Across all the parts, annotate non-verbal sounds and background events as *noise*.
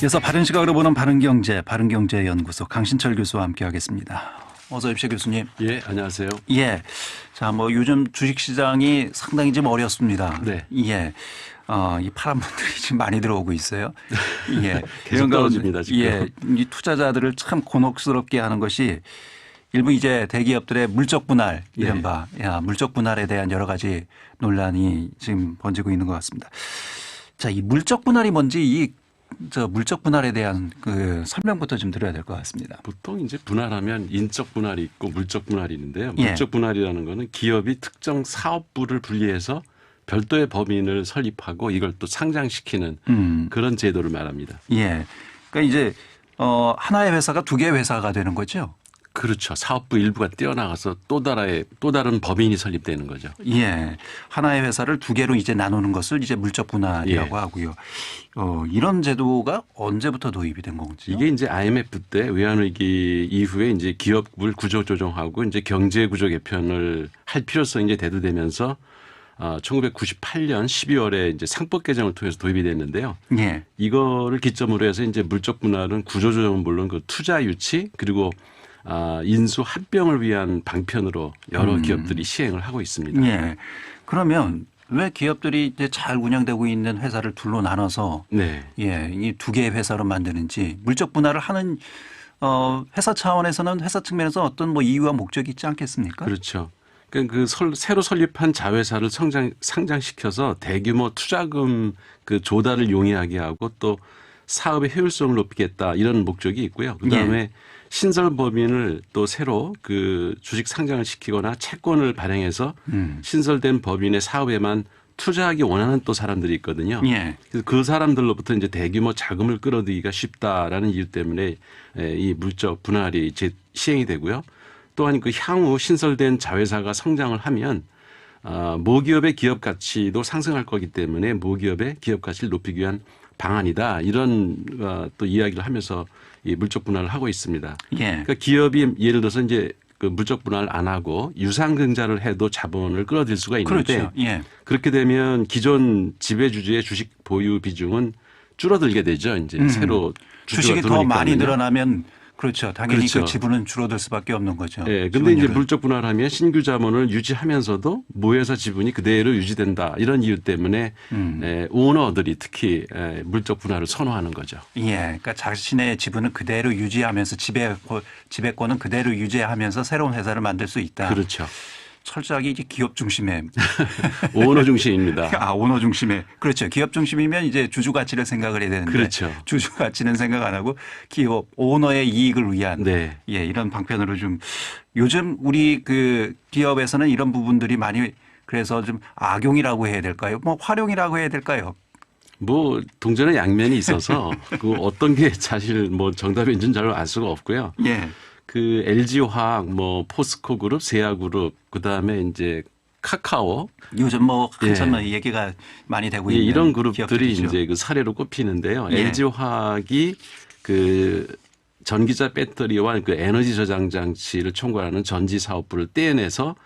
이어서 바른 시각으로 보는 바른 경제, 바른 경제 연구소 강신철 교수와 함께하겠습니다. 어서 오십시오 교수님. 예, 안녕하세요. 예. 자, 뭐 요즘 주식 시장이 상당히 좀 어렵습니다. 네. 예. 어, 이 파란 분들이 지금 많이 들어오고 있어요. *laughs* 예. 계속 떨어집니다, 지금. 예. 이 투자자들을 참 곤혹스럽게 하는 것이 일부 이제 대기업들의 물적 분할 네. 이른바 야, 물적 분할에 대한 여러 가지 논란이 지금 번지고 있는 것 같습니다. 자, 이 물적 분할이 뭔지 이 저 물적 분할에 대한 그 설명부터 좀 드려야 될 것 같습니다. 보통 이제 분할하면 인적 분할이 있고 물적 분할이 있는데요. 예. 물적 분할이라는 거는 기업이 특정 사업부를 분리해서 별도의 법인을 설립하고 이걸 또 상장시키는 음. 그런 제도를 말합니다. 예. 그러니까 이제 어 하나의 회사가 두 개의 회사가 되는 거죠. 그렇죠. 사업부 일부가 뛰어나가서 또 다라의 또 다른 법인이 설립되는 거죠. 예. 하나의 회사를 두 개로 이제 나누는 것을 이제 물적 분할이라고 예. 하고요. 어 이런 제도가 언제부터 도입이 된 건지요? 이게 이제 IMF 때 외환 위기 이후에 이제 기업을 구조 조정하고 이제 경제 구조 개편을 할 필요성이 이제 대두되면서 어, 1998년 12월에 이제 상법 개정을 통해서 도입이 됐는데요. 예. 이거를 기점으로 해서 이제 물적 분할은 구조 조정은 물론 그 투자 유치 그리고 아, 인수 합병을 위한 방편으로 여러 기업들이 시행을 하고 있습니다. 음. 예. 그러면 왜 기업들이 이제 잘 운영되고 있는 회사를 둘로 나눠서 네. 예, 이 두 개의 회사로 만드는지 물적 분할을 하는 어 회사 차원에서는 회사 측면에서 어떤 뭐 이유와 목적이 있지 않겠습니까? 그렇죠. 그러니까 그 설- 새로 설립한 자회사를 성장 상장시켜서 대규모 투자금 그 조달을 용이하게 하고 또 사업의 효율성을 높이겠다 이런 목적이 있고요. 그 다음에 예. 신설 법인을 또 새로 그 주식 상장을 시키거나 채권을 발행해서 음. 신설된 법인의 사업에만 투자하기 원하는 또 사람들이 있거든요. 예. 그래서 그 사람들로부터 이제 대규모 자금을 끌어들이기가 쉽다라는 이유 때문에 에, 이 물적 분할이 이제 시행이 되고요. 또한 그 향후 신설된 자회사가 성장을 하면 아, 모기업의 기업 가치도 상승할 거기 때문에 모기업의 기업 가치를 높이기 위한 방안이다 이런 어, 또 이야기를 하면서 이 물적 분할을 하고 있습니다. 예. 그러니까 기업이 예를 들어서 이제 그 물적 분할 안 하고 유상증자를 해도 자본을 끌어들일 수가 있는데 그렇죠. 예. 그렇게 되면 기존 지배주주의 주식 보유 비중은 줄어들게 되죠. 이제 음. 새로 주식이 더 많이. 늘어나면 그렇죠. 당연히 그렇죠. 그 지분은 줄어들 수밖에 없는 거죠. 예, 근데 이제 지분율은. 물적 분할하면 신규 자본을 유지하면서도 모회사 지분이 그대로 유지된다 이런 이유 때문에 음. 예, 오너들이 특히 예, 물적 분할을 선호하는 거죠. 예, 그러니까 자신의 지분은 그대로 유지하면서 지배 지배권은 그대로 유지하면서 새로운 회사를 만들 수 있다. 그렇죠. 철저하게 이제 기업 중심에 *laughs* 오너 중심입니다. *laughs* 아 오너 중심에 그렇죠. 기업 중심이면 이제 주주 가치를 생각을 해야 되는데 그렇죠. 주주 가치는 생각 안 하고 기업 오너의 이익을 위한 네. 예 이런 방편으로 좀 요즘 우리 그 기업에서는 이런 부분들이 많이 그래서 좀 악용이라고 해야 될까요? 뭐 활용이라고 해야 될까요? 뭐 동전의 양면이 있어서 그 어떤 게 *laughs* 사실 뭐 정답인지는 잘 알 수가 없고요. 예. 그 LG 화학, 뭐 포스코 그룹, 세아 그룹, 그 다음에 이제 카카오 요즘 뭐 한참 예. 얘기가 많이 되고 예, 있는 이런 그룹들이 기업들이죠. 이제 그 사례로 꼽히는데요. 예. LG 화학이 그 전기자 배터리와 그 에너지 저장 장치를 총괄하는 전지 사업부를 떼어내서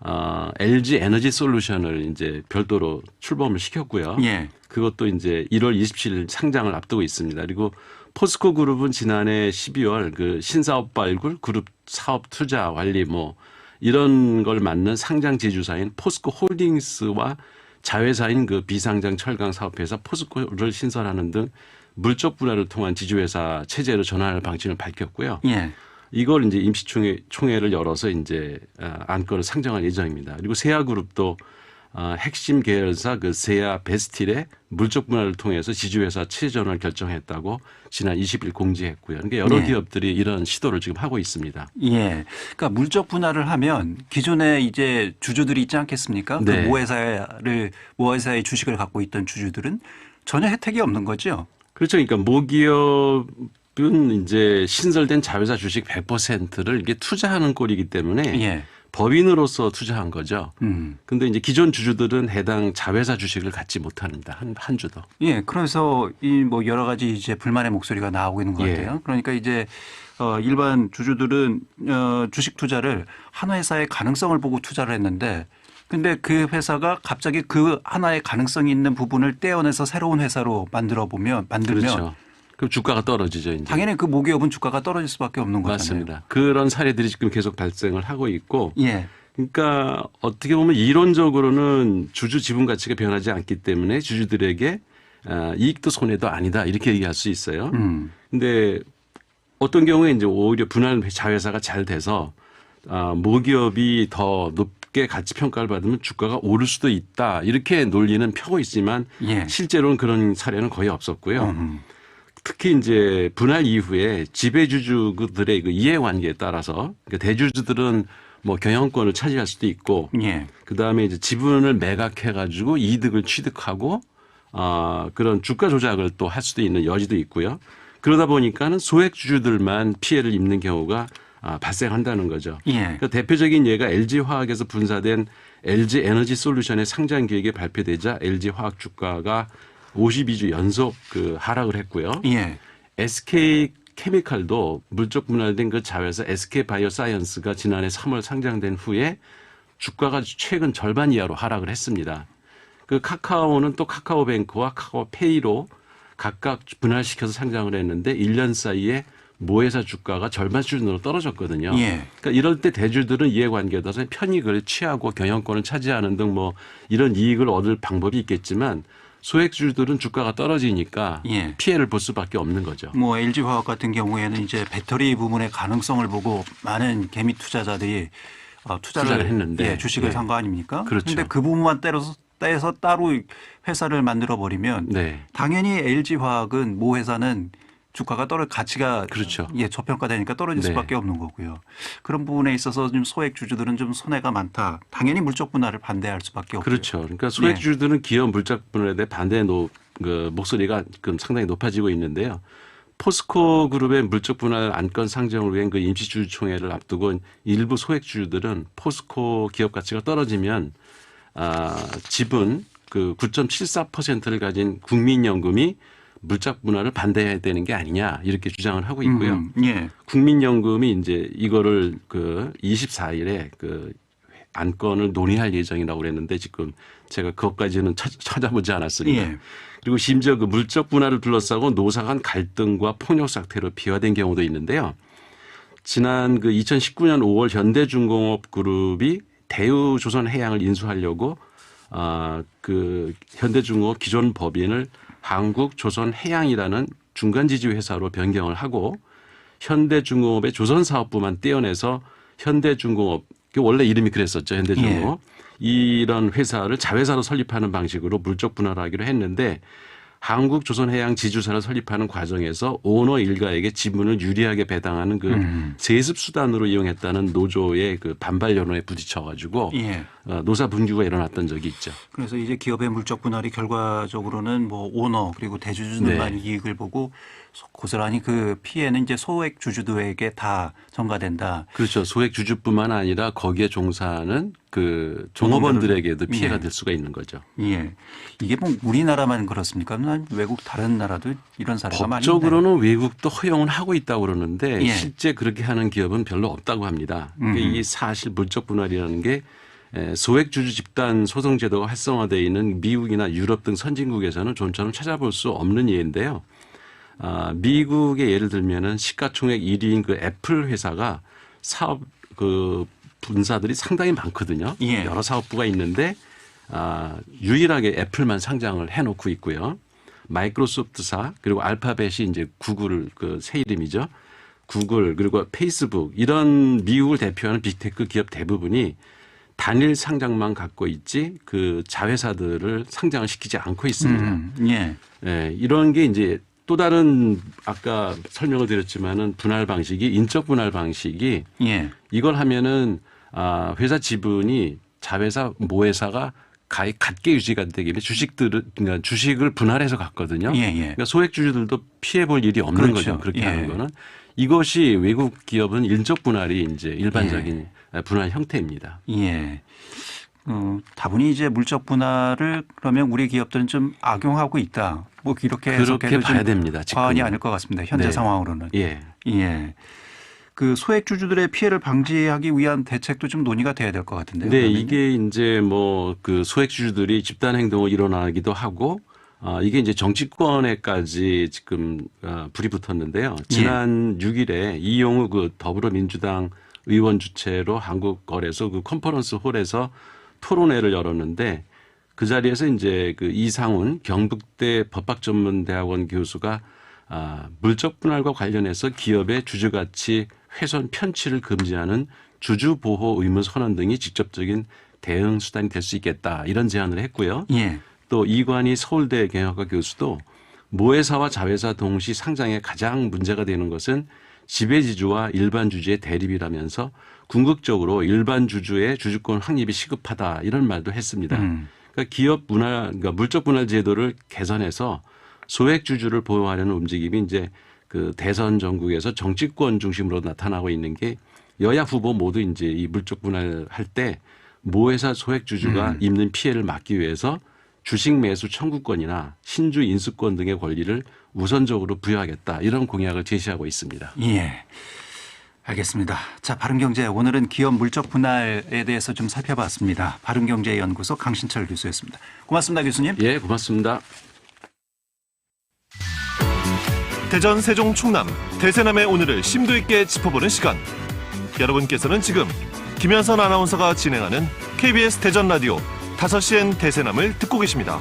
어, LG 에너지 솔루션을 이제 별도로 출범을 시켰고요. 예. 그것도 이제 1월 27일 상장을 앞두고 있습니다. 그리고 포스코 그룹은 지난해 12월 그 신사업 발굴, 그룹 사업 투자 관리 뭐 이런 걸 맡는 상장 제주사인 포스코 홀딩스와 자회사인 그 비상장 철강 사업회사 포스코를 신설하는 등 물적 분할을 통한 지주회사 체제로 전환할 방침을 밝혔고요. 예. 이걸 이제 임시총회 총회를 열어서 이제 어, 안건을 상정할 예정입니다. 그리고 세아그룹도 어, 핵심 계열사 그 세아 베스틸의 물적 분할을 통해서 지주회사 체제 전환을 결정했다고 지난 20일 공지했고요. 그러니까 여러 네. 기업들이 이런 시도를 지금 하고 있습니다. 예. 그러니까 물적 분할을 하면 기존에 이제 주주들이 있지 않겠습니까? 네. 그 모회사를 모회사의 주식을 갖고 있던 주주들은 전혀 혜택이 없는 거죠. 그렇죠. 그러니까 모기업 은 이제 신설된 자회사 주식 100%를 이게 투자하는 꼴이기 때문에 예. 법인으로서 투자한 거죠. 음. 근데 이제 기존 주주들은 해당 자회사 주식을 갖지 못합니다. 한, 한 주도. 예. 그래서 이 뭐 여러 가지 이제 불만의 목소리가 나오고 있는 것 예. 같아요. 그러니까 이제 어 일반 주주들은 어 주식 투자를 한 회사의 가능성을 보고 투자를 했는데 근데 그 회사가 갑자기 그 하나의 가능성이 있는 부분을 떼어내서 새로운 회사로 만들어 보면 만들면 그렇죠. 그럼 주가가 떨어지죠. 이제. 당연히 그 모기업은 주가가 떨어질 수밖에 없는 거잖아요. 맞습니다. 그런 사례들이 지금 계속 발생을 하고 있고 예. 그러니까 어떻게 보면 이론적으로는 주주 지분 가치가 변하지 않기 때문에 주주들에게 아, 이익도 손해도 아니다 이렇게 얘기할 수 있어요. 음. 근데 어떤 경우에 이제 오히려 분할 자회사가 잘 돼서 아, 모기업이 더 높게 가치 평가를 받으면 주가가 오를 수도 있다 이렇게 논리는 펴고 있지만 예. 실제로는 그런 사례는 거의 없었고요. 음. 특히 이제 분할 이후에 지배주주들의 그 이해관계에 따라서 그러니까 대주주들은 뭐 경영권을 차지할 수도 있고 예. 그 다음에 이제 지분을 매각해 가지고 이득을 취득하고 아 그런 주가 조작을 또 할 수도 있는 여지도 있고요. 그러다 보니까는 소액 주주들만 피해를 입는 경우가 아, 발생한다는 거죠. 예. 그러니까 대표적인 예가 LG 화학에서 분사된 LG 에너지 솔루션의 상장 계획이 발표되자 LG 화학 주가가 52주 연속 그 하락을 했고요. 예. SK 케미칼도 물적 분할된 그 자회사 SK 바이오사이언스가 지난해 3월 상장된 후에 주가가 최근 절반 이하로 하락을 했습니다. 그 카카오는 또 카카오뱅크와 카카오페이로 각각 분할시켜서 상장을 했는데 1년 사이에 모회사 주가가 절반 수준으로 떨어졌거든요. 예. 그러니까 이럴 때 대주들은 이해관계에 따라서 편익을 취하고 경영권을 차지하는 등 뭐 이런 이익을 얻을 방법이 있겠지만 소액주들은 주가가 떨어지니까 예. 피해를 볼 수밖에 없는 거죠. 뭐 LG 화학 같은 경우에는 이제 배터리 부문의 가능성을 보고 많은 개미 투자자들이 어, 투자를, 투자를 했는데. 예, 주식을 예. 산거 아닙니까? 그렇죠. 근데 그 부분만 떼서 떼서 따로 회사를 만들어 버리면 네. 당연히 LG 화학은 모 회사는 주가가 떨어 가치가 그렇죠. 예 저평가되니까 떨어질 네. 수밖에 없는 거고요. 그런 부분에 있어서 좀 소액 주주들은 좀 손해가 많다. 당연히 물적 분할을 반대할 수밖에 없고요. 그렇죠. 그러니까 소액주들은 기업 물적 분할에 대해 반대 노, 그 목소리가 지금 상당히 높아지고 있는데요. 포스코 그룹의 물적 분할 안건 상정을 위한 그 임시주주총회를 앞두고 일부 소액 주주들은 포스코 기업 가치가 떨어지면 아, 지분 그 9.74%를 가진 국민연금이 물적 분할을 반대해야 되는 게 아니냐 이렇게 주장을 하고 있고요. 음, 예. 국민연금이 이제 이거를 그 24일에 그 안건을 논의할 예정이라고 그랬는데 지금 제가 그것까지는 찾- 찾아보지 않았습니다. 예. 그리고 심지어 그 물적 분할을 둘러싸고 노사 간 갈등과 폭력 사태로 비화된 경우도 있는데요. 지난 그 2019년 5월 현대중공업 그룹이 대우조선해양을 인수하려고 아그 현대중공업 기존 법인을 한국조선해양이라는 중간지주 회사로 변경을 하고 현대중공업의 조선사업부만 떼어내서 현대중공업 그 원래 이름이 그랬었죠 현대중공업 이런 회사를 자회사로 설립하는 방식으로 물적 분할하기로 했는데 한국조선해양 지주사를 설립하는 과정에서 오너 일가에게 지분을 유리하게 배당하는 그 음. 세습 수단으로 이용했다는 노조의 그 반발 여론에 부딪혀 가지고 예. 어, 노사 분규가 일어났던 적이 있죠. 그래서 이제 기업의 물적 분할이 결과적으로는 뭐 오너 그리고 대주주들만 네. 이익을 보고 소- 고스란히 그 피해는 이제 소액 주주들에게 다 전가된다. 그렇죠. 소액 주주뿐만 아니라 거기에 종사하는 그 종업원들에게도 피해가 예. 될 수가 있는 거죠. 예. 이게 뭐 우리나라만 그렇습니까? 난 외국 다른 나라도 이런 사례가 많이? 법적으로는 외국도 허용을 하고 있다고 그러는데 예. 실제 그렇게 하는 기업은 별로 없다고 합니다. 그러니까 음흠. 이 사실 물적 분할이라는 게 에, 소액 주주 집단 소송 제도가 활성화되어 있는 미국이나 유럽 등 선진국에서는 좀처럼 찾아볼 수 없는 예인데요. 아, 미국의 예를 들면은 시가총액 1위인 그 애플 회사가 사업 그 분사들이 상당히 많거든요. 예. 여러 사업부가 있는데 아, 유일하게 애플만 상장을 해놓고 있고요. 마이크로소프트사 그리고 알파벳이 이제 구글 그 새 이름이죠. 구글 그리고 페이스북 이런 미국을 대표하는 빅테크 기업 대부분이 단일 상장만 갖고 있지 그 자회사들을 상장을 시키지 않고 있습니다. 음, 예. 예, 이런 게 이제 또 다른 아까 설명을 드렸지만은 분할 방식이 인적 분할 방식이 예. 이걸 하면은 아 회사 지분이 자회사 모회사가 가히 같게 유지가 되기 위해 주식들을 그러니까 주식을 분할해서 갖거든요. 예, 예. 그러니까 소액 주주들도 피해 볼 일이 없는 그렇죠. 거죠. 그렇게 예. 하는 거는 이것이 외국 기업은 인적 분할이 이제 일반적인 분할 형태입니다. 예. 어, 다분히 이제 물적 분할을 그러면 우리 기업들은 좀 악용하고 있다. 뭐 이렇게 그렇게 봐야 됩니다. 과언이. 아닐 것 같습니다. 현재 네. 상황으로는. 예. 예. 그 소액 주주들의 피해를 방지하기 위한 대책도 좀 논의가 돼야 될 것 같은데요. 네, 그러면요? 이게 이제 뭐 그 소액 주주들이 집단 행동을 일어나기도 하고 어, 이게 이제 정치권에까지 지금 어, 불이 붙었는데요. 지난 6일에 이용우 그 더불어민주당 의원 주최로 한국거래소 그 컨퍼런스 홀에서 토론회를 열었는데 그 자리에서 이제 그 이상훈 경북대 법학전문대학원 교수가 아, 물적 분할과 관련해서 기업의 주주 가치 훼손 편취를 금지하는 주주 보호 의무 선언 등이 직접적인 대응 수단이 될 수 있겠다 이런 제안을 했고요. 예. 또 이관희 서울대 경영학과 교수도 모회사와 자회사 동시 상장에 가장 문제가 되는 것은 지배지주와 일반 주주의 대립이라면서 궁극적으로 일반 주주의 주주권 확립이 시급하다 이런 말도 했습니다. 음. 그러니까 기업 분할, 그러니까 물적 분할 제도를 개선해서 소액 주주를 보호하려는 움직임이 이제 그 대선 전국에서 정치권 중심으로 나타나고 있는 게 여야 후보 모두 이제 이 물적 분할할 때 모회사 소액 주주가 입는 피해를 막기 위해서 주식 매수 청구권이나 신주 인수권 등의 권리를 우선적으로 부여하겠다 이런 공약을 제시하고 있습니다. 예. 알겠습니다. 자, 바른경제 오늘은 기업 물적 분할에 대해서 좀 살펴봤습니다. 바른경제연구소 강신철 교수였습니다. 고맙습니다, 교수님. 예, 고맙습니다. 대전, 세종, 충남, 대세남의 오늘을 심도 있게 짚어보는 시간. 여러분께서는 지금 김현선 아나운서가 진행하는 KBS 대전 라디오 5시엔 대세남을 듣고 계십니다.